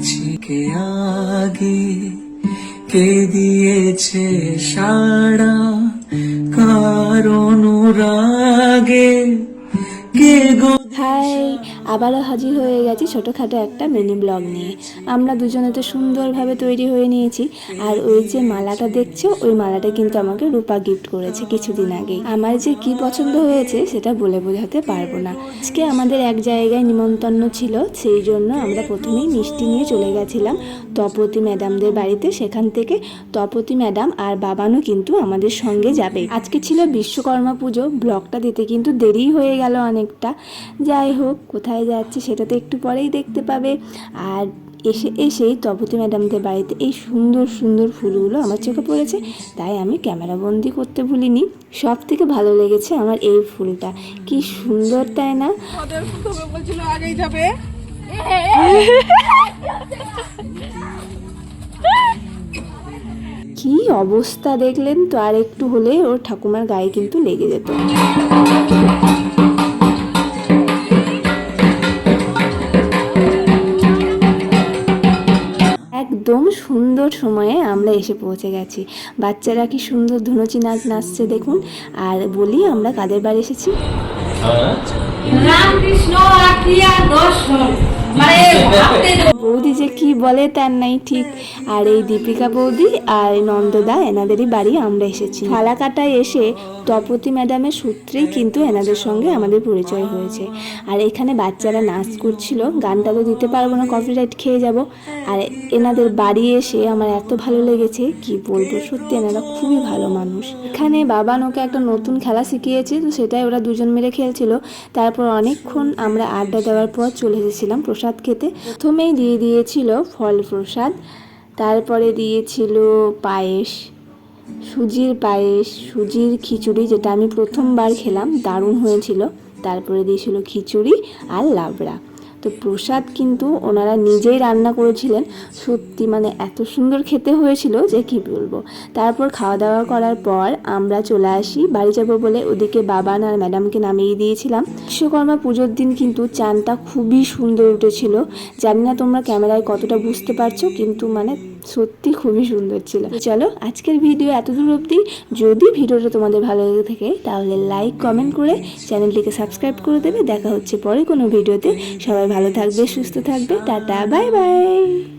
পেয়েছি কে আগে কে দিয়েছে সাড়া? কারণ অনুরাগে কে গো হাই, আবারও হাজির হয়ে গেছি ছোটোখাটো একটা মিনি ব্লগ নিয়ে। আমরা দুজনে তো সুন্দরভাবে তৈরি হয়ে নিয়েছি। আর ওই যে মালাটা দেখছ, ওই মালাটা কিন্তু আমাকে রূপা গিফট করেছে কিছুদিন আগেই আমার যে কি পছন্দ হয়েছে, সেটা বলে বোঝাতে পারব না। আজকে আমাদের এক জায়গায় নিমন্ত্রণ ছিল, সেই জন্য আমরা প্রথমেই মিষ্টি নিয়ে চলে গেছিলাম তপতি ম্যাডামদের বাড়িতে। সেখান থেকে তপতি ম্যাডাম আর বাবানও কিন্তু আমাদের সঙ্গে যাবে। আজকে ছিল বিশ্বকর্মা পুজো ব্লগটা দিতে কিন্তু দেরি হয়ে গেল অনেকটা। যাই হোক কোথায় যাচ্ছে সেটা তো একটু পরেই দেখতে পাবে। আর এসে এসেই তপতি ম্যাডামদের বাড়িতে এই সুন্দর সুন্দর ফুলগুলো আমার চোখে পড়েছে। তাই আমি ক্যামেরা বন্দি করতে ভুলিনি। সব থেকে ভালো লেগেছে আমার এই ফুলটা। কি সুন্দর তাই না? ওদের আগেই যাবে। কি অবস্থা দেখলেন তো? আর একটু হলে ওর ঠাকুমার গায়ে কিন্তু লেগে যেত। একদম সুন্দর সময়ে আমরা এসে পৌঁছে গেছি। বাচ্চারা কি সুন্দর ধুনুচি নাচ নাচছে দেখুন। আর বলি, আমরা কাদের বাড়ি এসেছি? রামকৃষ্ণ মানে বৌদি যে কি বলে তার নাই ঠিক। আর এই দীপিকা বৌদি আর নন্দদা এনাদেরই বাড়ি আমরা এসেছি। ফালাকাটায় এসে তপতি ম্যাডামের সূত্রেই কিন্তু এনাদের সঙ্গে আমাদের পরিচয় হয়েছে। আর এখানে বাচ্চারা নাচ করছিল গানটা তো দিতে পারব না কপিরাইট খেয়ে যাব। আর এনাদের বাড়ি এসে আমার এত ভালো লেগেছে কি বলব সত্যি এনারা খুবই ভালো মানুষ। এখানে বাবা ওকে একটা নতুন খেলা শিখিয়েছে তো সেটাই ওরা দুজন মিলে খেলছিল। তারপর অনেকক্ষণ আমরা আড্ডা দেওয়ার পর চলে এসেছিলাম প্রসাদ খেতে। প্রথমেই দিয়ে দিয়েছিল ফল প্রসাদ, তারপরে দিয়েছিল পায়েস, সুজির পায়েস, সুজির খিচুড়ি, যেটা আমি প্রথমবার খেলাম, দারুণ হয়েছিল। তারপরে দিয়েছিল খিচুড়ি আর লাবড়া। তো প্রসাদ কিন্তু ওনারা নিজেই রান্না করেছিলেন। সত্যি মানে এত সুন্দর খেতে হয়েছিল যে কি বলব। তারপর খাওয়া দাওয়া করার পর আমরা চলে আসি, বাড়ি যাব বলে ওদিকে বাবান আর ম্যাডামকে নামিয়ে দিয়েছিলাম। বিশ্বকর্মা পুজোর দিন কিন্তু চানটা খুবই সুন্দর উঠেছিল। জানি না তোমরা ক্যামেরায় কতটা বুঝতে পারছ, কিন্তু মানে সত্যি খুবই সুন্দর ছিল। চলো, আজকের ভিডিও এতদূর অবধি। যদি ভিডিওটা তোমাদের ভালো লেগে থাকে, তাহলে লাইক কমেন্ট করে চ্যানেলটিকে সাবস্ক্রাইব করে দেবে। দেখা হচ্ছে পরে কোনো ভিডিওতে। সবাই ভালো থাকবে, সুস্থ থাকবে। টাটা বাই বাই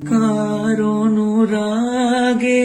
কারণ অনুরাগে